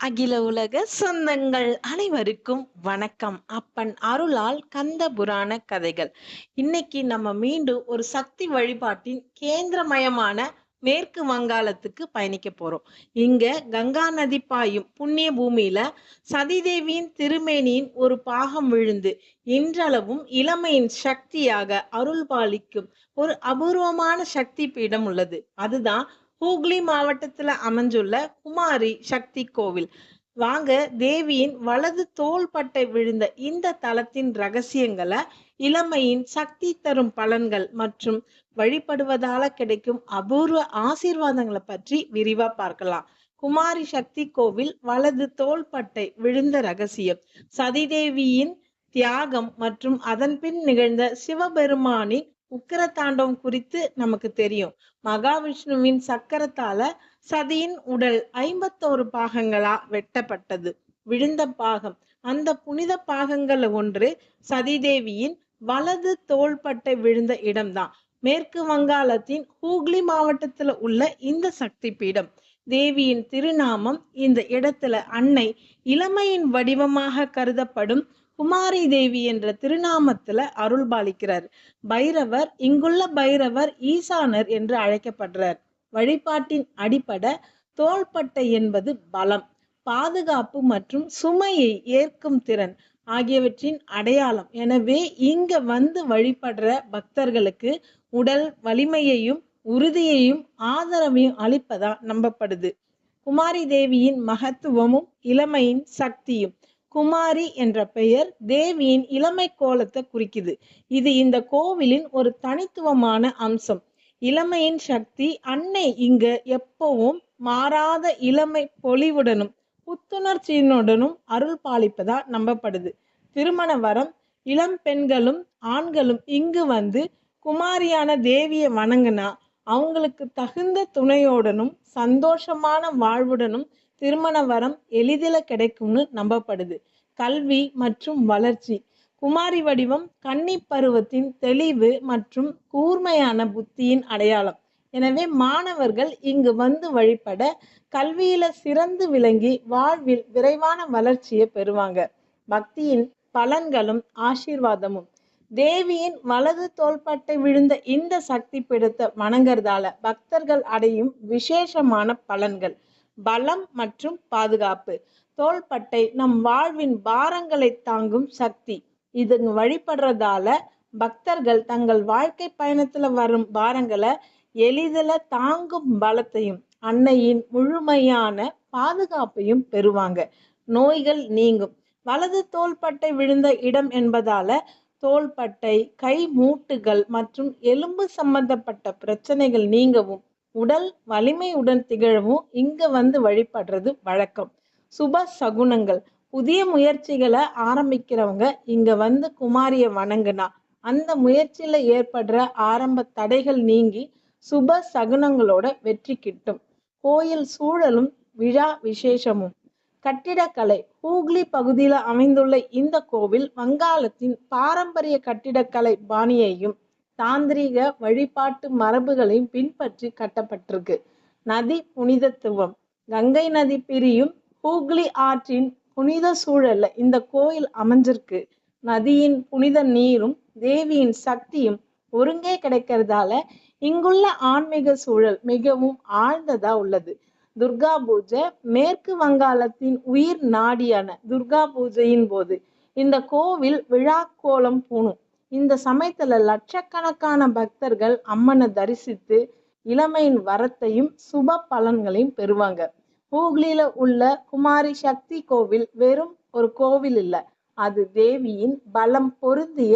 அகில உலக சொந்தங்கள் அனைவருக்கும் வணக்கம். அப்பன் அருளால் கந்த புராண கதைகள். இன்னைக்கு நம்ம மீண்டும் ஒரு சக்தி வழிபாட்டின் கேந்திரமயமான மேற்கு வங்காளத்துக்கு பயணிக்க போறோம். இங்க கங்கா நதி பாயும் புண்ணிய பூமியில சதிதேவியின் திருமேனியின் ஒரு பாகம் விழுந்து இன்றளவும் இளமையின் சக்தியாக அருள் பாலிக்கும் ஒரு அபூர்வமான சக்தி பீடம் உள்ளது. அதுதான் ஹூக்ளி மாவட்டத்துல அமைஞ்சுள்ள குமாரி சக்தி கோவில். வாங்க தேவியின் வலது தோள்பட்டை விழுந்த இந்த தலத்தின் ரகசியங்களை இளமையின் சக்தி தரும் பலன்கள் மற்றும் வழிபடுவதால கிடைக்கும் அபூர்வ ஆசீர்வாதங்களை பற்றி விரிவா பார்க்கலாம். குமாரி சக்தி கோவில் வலது தோள்பட்டை விழுந்த ரகசியம். சதிதேவியின் தியாகம் மற்றும் அதன் பின் நிகழ்ந்த சிவபெருமானின் உக்கர தாண்டவம் குறித்து நமக்கு தெரியும். மகாவிஷ்ணுவின் சக்கரத்தால சதியின் உடல் ஐம்பத்தோரு பாகங்களா வெட்டப்பட்டது. விழுந்த பாகம். அந்த புனித பாகங்கள் ஒன்று சதிதேவியின் வலது தோள்பட்டை விழுந்த இடம்தான். மேற்கு வங்காளத்தின் ஹூக்ளி மாவட்டத்துல உள்ள இந்த சக்தி பீடம் தேவியின் திருநாமம் இந்த இடத்துல அன்னை இளமையின் வடிவமாக கருதப்படும் குமாரி தேவி என்ற திருநாமத்துல அருள் பாலிக்கிறார். பைரவர் இங்குள்ள பைரவர் ஈசானர் என்று அழைக்கப்படுறார். வழிபாட்டின் அடிப்படை தோள்பட்டை என்பது பலம் பாதுகாப்பு மற்றும் சுமையை ஏற்கும் திறன் ஆகியவற்றின் அடையாளம். எனவே இங்க வந்து வழிபடுற பக்தர்களுக்கு உடல் வலிமையையும் உறுதியையும் ஆதரவையும் அளிப்பதா நம்பப்படுது. குமாரி தேவியின் மகத்துவமும் இளமையின் சக்தியும் குமாரி என்ற பெயர் தேவியின் இளமை கோலத்தை குறிக்குது. இது இந்த கோவிலின் ஒரு தனித்துவமான அம்சம். இளமையின் சக்தி அன்னை இங்க எப்பவும் மாறாத இளமை பொலிவுடனும் புத்துணர்ச்சியினுடனும் அருள் பாலிப்பதா நம்பப்படுது. திருமண வரம் இளம் பெண்களும் ஆண்களும் இங்கு வந்து குமாரியான தேவியை வணங்குனா அவங்களுக்கு தகுந்த துணையோடனும் சந்தோஷமான வாழ்வுடனும் திருமண வரம் எளிதில் கிடைக்கும்னு நம்பப்படுது. கல்வி மற்றும் வளர்ச்சி. குமாரி வடிவம் கன்னி பருவத்தின் தெளிவு மற்றும் கூர்மையான புத்தியின் அடையாளம். எனவே மாணவர்கள் இங்கு வந்து வழிபட கல்வியில சிறந்து விளங்கி வாழ்வில் விரைவான வளர்ச்சியை பெறுவாங்க. பக்தியின் பலன்களும் ஆசீர்வாதமும். தேவியின் வலது தோள்பட்டை விழுந்த இந்த சக்தி பிடித்த வணங்குறதால பக்தர்கள் அடையும் விசேஷமான பலன்கள். பலம் மற்றும் பாதுகாப்பு. தோள்பட்டை நம் வாழ்வின் பாரங்களை தாங்கும் சக்தி. இது வழிபடுறதால பக்தர்கள் தங்கள் வாழ்க்கை பயணத்துல வரும் பாரங்களை எளிதில் தாங்கும் பலத்தையும் அன்னையின் முழுமையான பாதுகாப்பையும் பெறுவாங்க. நோய்கள் நீங்கும். வலது தோள்பட்டை விழுந்த இடம் என்பதால தோள்பட்டை கை மூட்டுகள் மற்றும் எலும்பு சம்பந்தப்பட்ட பிரச்சனைகள் நீங்கவும் உடல் வலிமையுடன் திகழவும் இங்க வந்து வழிபடுறது வழக்கம். சுப சகுனங்கள். புதிய முயற்சிகளை ஆரம்பிக்கிறவங்க இங்க வந்து குமாரியை வணங்குனா அந்த முயற்சியில ஏற்படுற ஆரம்ப தடைகள் நீங்கி சுப சகுனங்களோட வெற்றி கிட்டும். கோயில் சூழலும் விழா விசேஷமும். கட்டிடக்கலை. ஹூக்ளி பகுதியில் அமைந்துள்ள இந்த கோவில் வங்காளத்தின் பாரம்பரிய கட்டிடக்கலை பாணியையும் தாந்திரீக வழிபாட்டு மரபுகளையும் பின்பற்றி கட்டப்பட்டிருக்கு. நதி புனிதத்துவம். கங்கை நதி பிரியும் ஹூக்ளி ஆற்றின் புனித சூழல்ல இந்த கோயில் அமைஞ்சிருக்கு. நதியின் புனித நீரும் தேவியின் சக்தியும் ஒருங்கே கிடைக்கிறதால இங்குள்ள ஆன்மீக சூழல் மிகவும் ஆழ்ந்ததா உள்ளது. துர்கா பூஜை மேற்கு வங்காளத்தின் உயிர் நாடியான துர்கா பூஜையின் போது இந்த கோவில் விழா கோலம் பூணும். இந்த சமயத்துல லட்சக்கணக்கான பக்தர்கள் அம்மனை தரிசித்து இளமையின் வரத்தையும் சுப பலன்களையும் பெறுவாங்க. ஹூக்லியில உள்ள குமாரி சக்தி கோவில் வெறும் ஒரு கோவில் இல்ல. அது தேவியின் பலம் பொருந்திய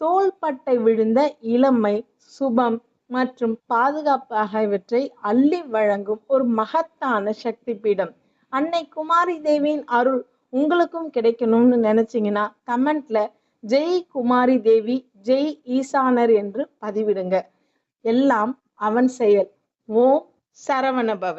தோள்பட்டை விழுந்த இளமை சுபம் மற்றும் பாதுகாப்பு ஆகியவற்றை அள்ளி வழங்கும் ஒரு மகத்தான சக்தி பீடம் அன்னை குமாரி தேவியின் அருள் உங்களுக்கும் கிடைக்கணும்னு நினைச்சீங்கன்னா கமெண்ட்ல ஜெய் குமாரி தேவி ஜெய் ஈசானர் என்று பதிவிடுங்க. எல்லாம் அவன் செயல். ஓம் சரவணபவ.